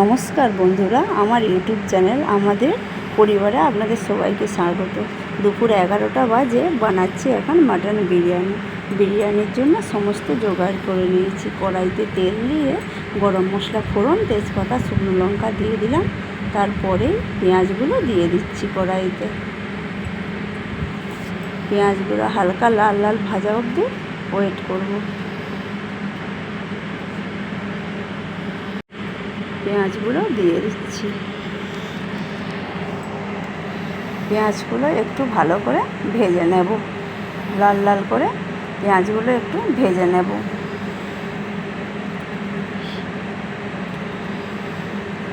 নমস্কার বন্ধুরা, আমার ইউটিউব চ্যানেল আমাদের পরিবারে আপনাদের সবাইকে স্বাগত। দুপুর এগারোটা বাজে, বানাচ্ছি এখন মাটন বিরিয়ানি। বিরিয়ানির জন্য সমস্ত জোগাড় করে নিয়েছি। কড়াইতে তেল দিয়ে গরম মশলা ফোড়ন, তেজপাতা, শুকনো লঙ্কা দিয়ে দিলাম। তারপরে পেঁয়াজগুলো দিয়ে দিচ্ছি কড়াইতে। পেঁয়াজগুলো হালকা লাল লাল ভাজা অবধি ওয়েট করব। পেঁয়াজগুলো দিয়ে দিচ্ছি। পেঁয়াজগুলো একটু ভালো করে ভেজে নেব। লাল লাল করে পেঁয়াজগুলো একটু ভেজে নেব।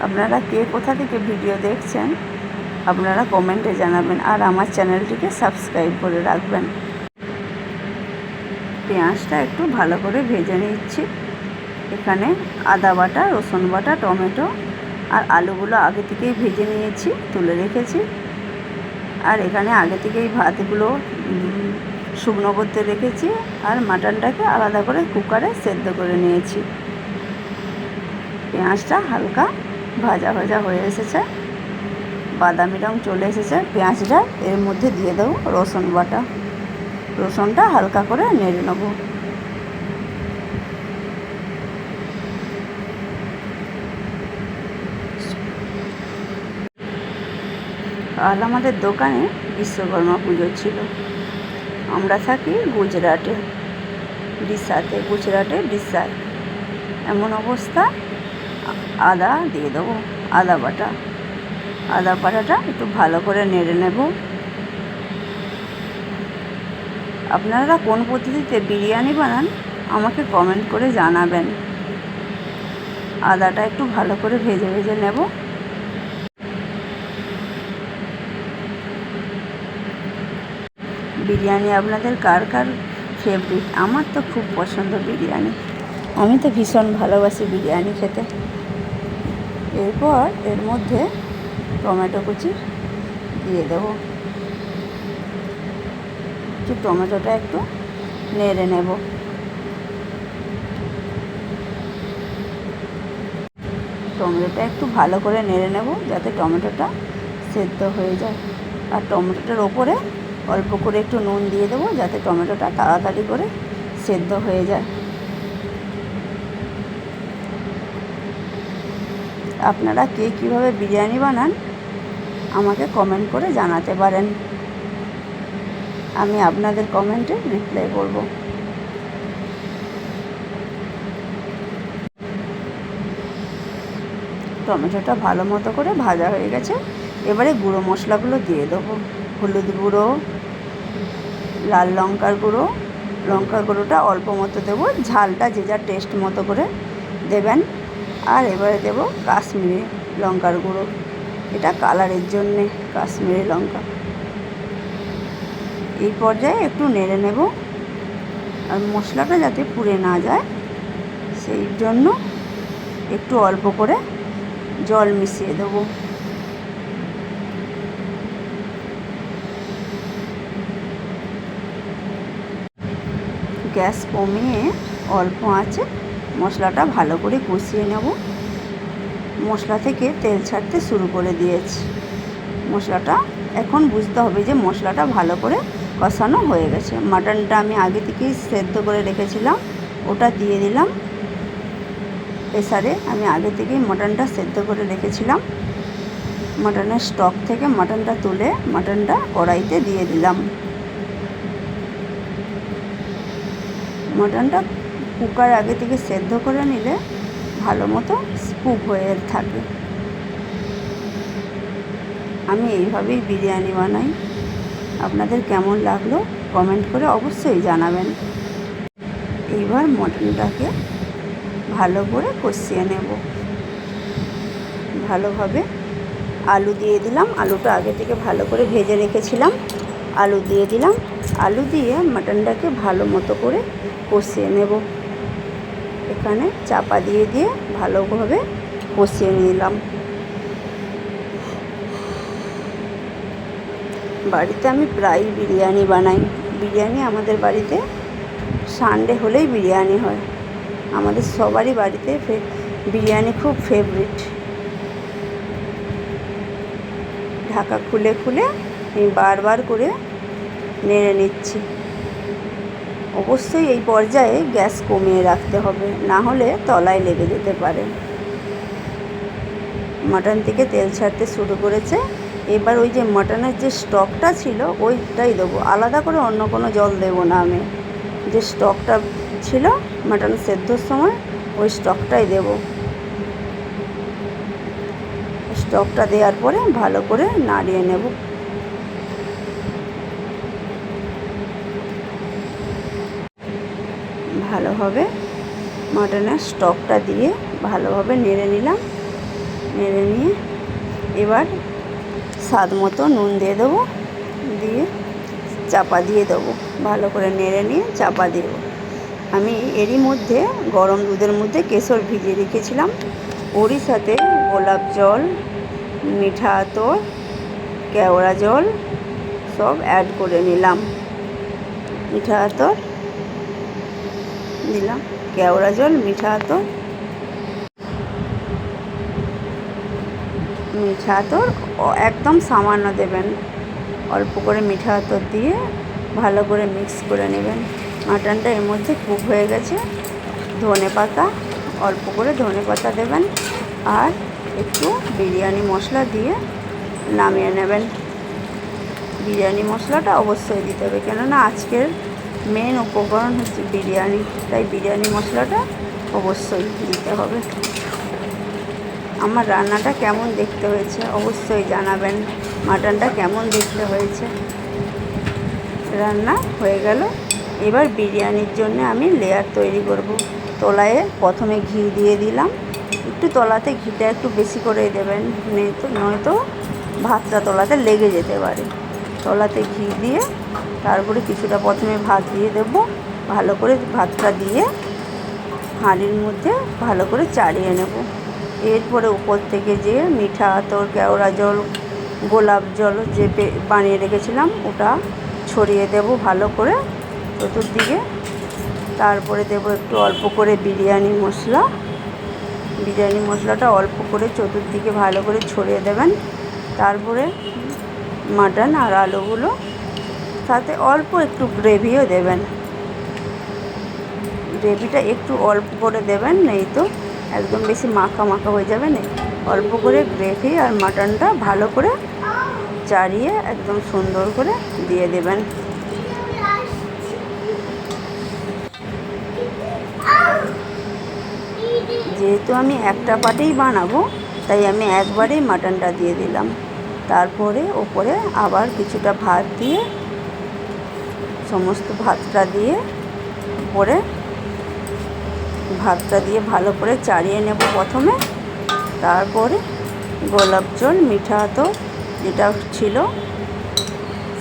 আপনারা কে কোথা থেকে ভিডিও দেখছেন, আপনারা কমেন্টে জানাবেন আর আমার চ্যানেলটিকে সাবস্ক্রাইব করে রাখবেন। পেঁয়াজটা একটু ভালো করে ভেজে নিচ্ছি। এখানে আদা বাটা, রসুন বাটা, টমেটো আর আলুগুলো আগে থেকেই ভেজে নিয়েছি, তুলে রেখেছি। আর এখানে আগে থেকেই ভাতগুলো শুকনো করতে রেখেছি আর মাটনটাকে আলাদা করে কুকারে সেদ্ধ করে নিয়েছি। পেঁয়াজটা হালকা ভাজা ভাজা হয়ে এসেছে। বাদামি রং চলে এসেছে। পেঁয়াজটা এর মধ্যে দিয়ে দেবো রসুন বাটা। রসুনটা হালকা করে নেড়ে নেব। কাল আমাদের দোকানে বিশ্বকর্মা পুজো ছিল। আমরা থাকি গুজরাটে ডিসাতে গুজরাটে ডিসায় এমন অবস্থা, আদা দিয়ে দেবো, আদা বাটা। আদা বাটাটা একটু ভালো করে নেড়ে নেব। আপনারা কোন পদ্ধতিতে বিরিয়ানি বানান, আমাকে কমেন্ট করে জানাবেন। আদাটা একটু ভালো করে ভেজে ভেজে নেব। বিরিয়ানি আপনাদের কার কার ফেভারিট আমার তো খুব পছন্দ বিরিয়ানি। আমি তো ভীষণ ভালোবাসি বিরিয়ানি খেতে। এরপর এর মধ্যে টমেটো কুচি দিয়ে দেব। একটু টমেটোটা একটু নেড়ে নেব। টমেটোটা একটু ভালো করে নেড়ে নেব যাতে টমেটোটা সেদ্ধ হয়ে যায়। আর টমেটোটার ওপরে অল্প করে একটু নুন দিয়ে দেবো, যাতে টমেটোটা তাড়াতাড়ি করে সেদ্ধ হয়ে যায়। আপনারা কে কীভাবে বিরিয়ানি বানান, আমাকে কমেন্ট করে জানাতে পারেন। আমি আপনাদের কমেন্টে রিপ্লাই করব। টমেটোটা ভালো মতো করে ভাজা হয়ে গেছে। এবারে গুঁড়ো মশলাগুলো দিয়ে দেবো। হলুদ গুঁড়ো লাল লঙ্কার গুঁড়ো। লঙ্কার গুঁড়োটা অল্প মতো দেবো। ঝালটা যে যার টেস্ট মতো করে দেবেন। আর এবারে দেবো কাশ্মীরি লঙ্কার গুঁড়ো। এটা কালারের জন্যে কাশ্মীরি লঙ্কা। এই পর্যায়ে একটু নেড়ে নেব। আর মশলাটা যাতে পুড়ে না যায়, সেই জন্য একটু অল্প করে জল মিশিয়ে দেবো। গ্যাস কমিয়ে অল্প আঁচে মশলাটা ভালো করে কষিয়ে নেব। মশলা থেকে তেল ছাড়তে শুরু করে দিয়েছি। মশলাটা এখন বুঝতে হবে যে মশলাটা ভালো করে কষানো হয়ে গেছে। মাটনটা আমি আগে থেকেই সেদ্ধ করে রেখেছিলাম, ওটা দিয়ে দিলাম। প্রেসারে আমি আগে থেকেই মাটনটা সেদ্ধ করে রেখেছিলাম। মাটনের স্টক থেকে মাটনটা তুলে মাটনটা কড়াইতে দিয়ে দিলাম। মাটনটা কুকার আগে থেকে সেদ্ধ করে নিলে ভালো মতো কুক হয়ে থাকে। আমি এইভাবেই বিরিয়ানি বানাই। আপনাদের কেমন লাগল কমেন্ট করে অবশ্যই জানাবেন। এইবার মটনটাকে ভালো করে কষিয়ে নেব। ভালোভাবে আলু দিয়ে দিলাম। আলুটা আগে থেকে ভালো করে ভেজে রেখেছিলাম। আলু দিয়ে দিলাম। আলু দিয়ে মাটনটাকে ভালো মতো করে কষিয়ে নেব। এখানে চাপা দিয়ে দিয়ে ভালোভাবে কষিয়ে নিলাম। বাড়িতে আমি প্রায় বিরিয়ানি বানাই। বিরিয়ানি আমাদের বাড়িতে সানডে হলেই বিরিয়ানি হয়। আমাদের সবারই বাড়িতে বিরিয়ানি খুব ফেভারিট ঢাকা খুলে খুলে আমি বারবার করে নেড়ে নিচ্ছি। অবশ্যই এই পর্যায়ে গ্যাস কমিয়ে রাখতে হবে, না হলে তলায় লেগে যেতে পারে। মাটন থেকে তেল ছাড়তে শুরু করেছে। এবার ওই যে মাটনের যে স্টকটা ছিল, ওইটাই দেবো। আলাদা করে অন্য কোনো জল দেবো না আমি। যে স্টকটা ছিল মাটন সেদ্ধর সময়, ওই স্টকটাই দেবো। স্টকটা দেওয়ার পরে ভালো করে নাড়িয়ে নেব। ভালোভাবে মাটনের স্টকটা দিয়ে ভালোভাবে নেড়ে নিলাম। নেড়ে নিয়ে এবার স্বাদ মতো নুন দিয়ে দেবো। দিয়ে চাপা দিয়ে দেবো। ভালো করে নেড়ে নিয়ে চাপা দেবো। আমি এরই মধ্যে, গরম দুধের মধ্যে কেশর ভিজিয়ে রেখেছিলাম। ওরই সাথে গোলাপ জল, মিঠা আতর, কেওড়া জল সব অ্যাড করে নিলাম। মিঠা আতর দিলাম। কেওড়া জল, মিঠা আতর। মিঠা আতর একদম সামান্য দেবেন। অল্প করে মিঠা আতর দিয়ে ভালো করে মিক্স করে নেবেন। মাটনটা এর মধ্যে কুক হয়ে গেছে। ধনে পাতা, অল্প করে ধনে পাতা দেবেন। আর একটু বিরিয়ানি মশলা দিয়ে নামিয়ে নেবেন। বিরিয়ানি মশলাটা অবশ্যই দিতে হবে। কেননা আজকের মেন উপকরণ হচ্ছে বিরিয়ানি। তাই বিরিয়ানি মশলাটা অবশ্যই দিতে হবে। আমার রান্নাটা কেমন দেখতে হয়েছে অবশ্যই জানাবেন। মাটনটা কেমন দেখতে হয়েছে? রান্না হয়ে গেল। এবার বিরিয়ানির জন্য আমি লেয়ার তৈরি করব। তলায় প্রথমে ঘি দিয়ে দিলাম। একটু তলাতে ঘিটা একটু বেশি করে দেবেন, নয়তো নয়তো ভাতটা তলাতে লেগে যেতে পারে। তলাতে ঘি দিয়ে তারপরে কিছুটা প্রথমে ভাত দিয়ে দেব। ভালো করে ভাতটা দিয়ে হাঁড়ির মধ্যে ভালো করে চাড়িয়ে নেব। এরপরে উপর থেকে যে মিঠা আতর, কেওড়া জল, গোলাপ জল যে বানিয়ে রেখেছিলাম, ওটা ছড়িয়ে দেব ভালো করে চতুর্দিকে। তারপরে দেব একটু অল্প করে বিরিয়ানি মশলা। বিরিয়ানি মশলাটা অল্প করে চতুর্দিকে ভালো করে ছড়িয়ে দেবেন। তারপরে মাটন আর আলুগুলো, সাথে অল্প একটু গ্রেভিও দেবেন। গ্রেভিটা একটু অল্প করে দেবেন নেই তো একদম বেশি মাখা মাখা হয়ে যাবে না। অল্প করে গ্রেভি আর মাটনটা ভালো করে চাড়িয়ে একদম সুন্দর করে দিয়ে দেবেন। যেহেতু আমি একটা পাটেই বানাবো, তাই আমি একবারেই মাটনটা দিয়ে দিলাম। তারপরে ওপরে আবার কিছুটা ভাত দিয়ে, সমস্ত ভাতটা দিয়ে উপরে ভাতটা দিয়ে ভালো করে চাড়িয়ে নেব প্রথমে। তারপরে গোলাপ জল, মিঠা আতর যেটা ছিল,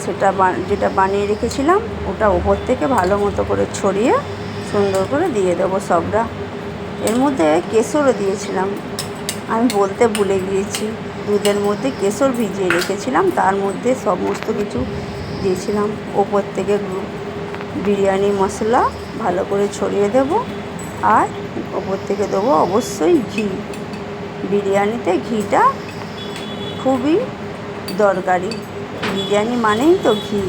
সেটা যেটা বানিয়ে রেখেছিলাম, ওটা ওপর থেকে ভালো মতো করে ছড়িয়ে সুন্দর করে দিয়ে দেবো সবটা। এর মধ্যে কেশরও দিয়েছিলাম। আমি বলতে ভুলে গিয়েছি। দুধের মধ্যে কেশর ভিজিয়ে রেখেছিলাম। তার মধ্যে সমস্ত কিছু দিয়েছিলাম। ওপর থেকে বিরিয়ানি মশলা ভালো করে ছড়িয়ে দেব আর ওপর থেকে দেবো অবশ্যই ঘি। বিরিয়ানিতে ঘিটা খুবই দরকারি। বিরিয়ানি মানেই তো ঘি।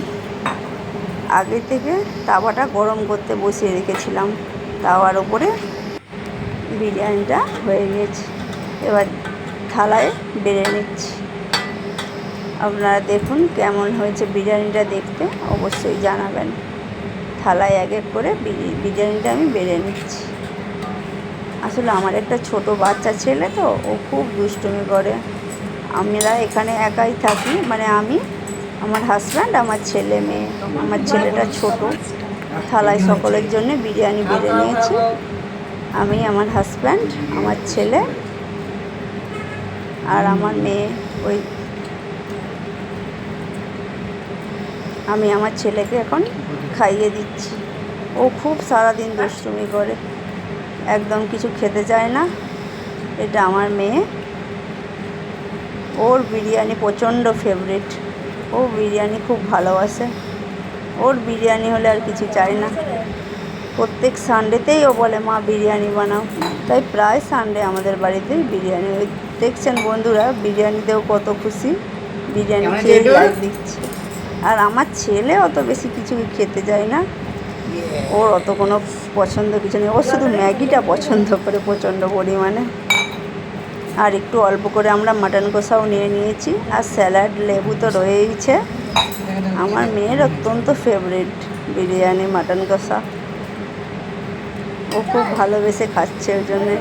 আগে থেকে তাওয়াটা গরম করতে বসিয়ে রেখেছিলাম। তাওয়ার ওপরে বিরিয়ানিটা হয়ে গেছে। এবার থালায় বেড়ে নিচ্ছি। আপনারা দেখুন কেমন হয়েছে বিরিয়ানিটা দেখতে, অবশ্যই জানাবেন। থালায় এক এক করে বিরিয়ানিটা আমি বেড়ে নিচ্ছি। আসলে আমার একটা ছোট বাচ্চা ছেলে তো, ও খুব দুষ্টুমি করে। আমরা এখানে একাই থাকি মানে আমি, আমার হাজব্যান্ড আমার ছেলে মেয়ে, আমার ছেলেটা ছোট। থালায় সকলের জন্য বিরিয়ানি বেড়ে নিয়েছি। আমি, আমার হাজব্যান্ড আমার ছেলে আর আমার মেয়ে ওই আমি আমার ছেলেকে এখন খাইয়ে দিচ্ছি। ও খুব সারাদিন দুষ্টুমি করে। একদম কিছু খেতে চায় না। এটা আমার মেয়ে। ওর বিরিয়ানি প্রচণ্ড ফেভারিট ও বিরিয়ানি খুব ভালোবাসে। ওর বিরিয়ানি হলে আর কিছু চাই না। প্রত্যেক সানডেতেই ও বলে, মা, বিরিয়ানি বানাও। তাই প্রায় সানডে আমাদের বাড়িতে বিরিয়ানি দেখছেন বন্ধুরা বিরিয়ানিতেও কত খুশি। বিরিয়ানি খেয়ে? লাইক দিচ্ছি। আর আমার ছেলে অত বেশি কিছু খেতে যায় না। ওর অত কোনো পছন্দ কিছু নেই। ও শুধু ম্যাগিটা পছন্দ করে প্রচণ্ড পরিমাণে। আর একটু অল্প করে আমরা মাটন কষাও নিয়ে নিয়েছি। আর স্যালাড লেবু তো রয়েইছে। আমার মেয়ের অত্যন্ত ফেভারিট বিরিয়ানি মাটন কষা। ও খুব ভালোবেসে খাচ্ছে, ওই জন্যে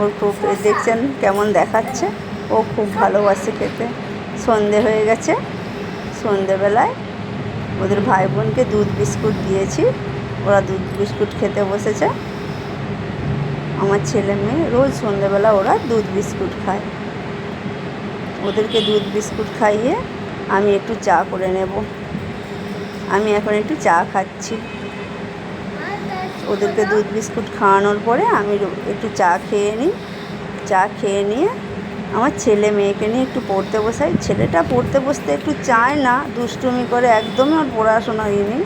ওর খুব দেখছেন কেমন দেখাচ্ছে। ও খুব ভালোবাসে খেতে। সন্ধে হয়ে গেছে। সন্ধেবেলায় ওদের ভাই বোনকে দুধ বিস্কুট দিয়েছি। ওরা দুধ বিস্কুট খেতে বসেছে। আমার ছেলে মেয়ে রোজ সন্ধেবেলা ওরা দুধ বিস্কুট খায়। ওদেরকে দুধ বিস্কুট খাইয়ে আমি একটু চা করে নেব। আমি এখন একটু চা খাচ্ছি। ওদেরকে দুধ বিস্কুট খাওয়ানোর পরে আমি একটু চা খেয়ে নিই। চা খেয়ে নিয়ে আমার ছেলে মেয়েকে নিয়ে একটু পড়তে বসাই। ছেলেটা পড়তে বসতে একটু চায় না, দুষ্টুমি করে একদমই ওর পড়াশোনা নেই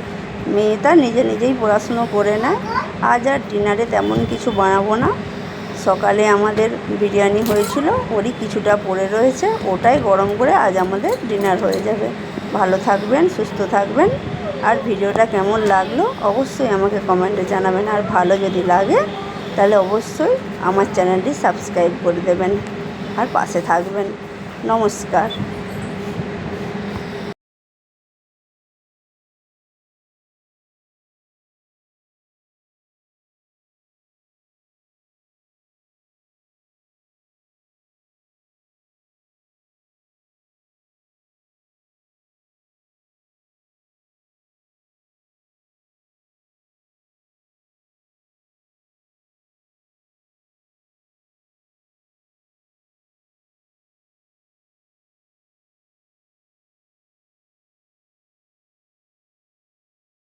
মেয়েটা নিজে নিজেই পড়াশুনো করে নেয়। আজ আর ডিনারে তেমন কিছু বানাবো না। সকালে আমাদের বিরিয়ানি হয়েছিল, ওরই কিছুটা পড়ে রয়েছে। ওটাই গরম করে আজ আমাদের ডিনার হয়ে যাবে। ভালো থাকবেন, সুস্থ থাকবেন। আর ভিডিওটা কেমন লাগল অবশ্যই আমাকে কমেন্টে জানাবেন। আর ভালো যদি লাগে, তাহলে অবশ্যই আমার চ্যানেলটি সাবস্ক্রাইব করে দেবেন। আর পাশে থাকবেন। নমস্কার।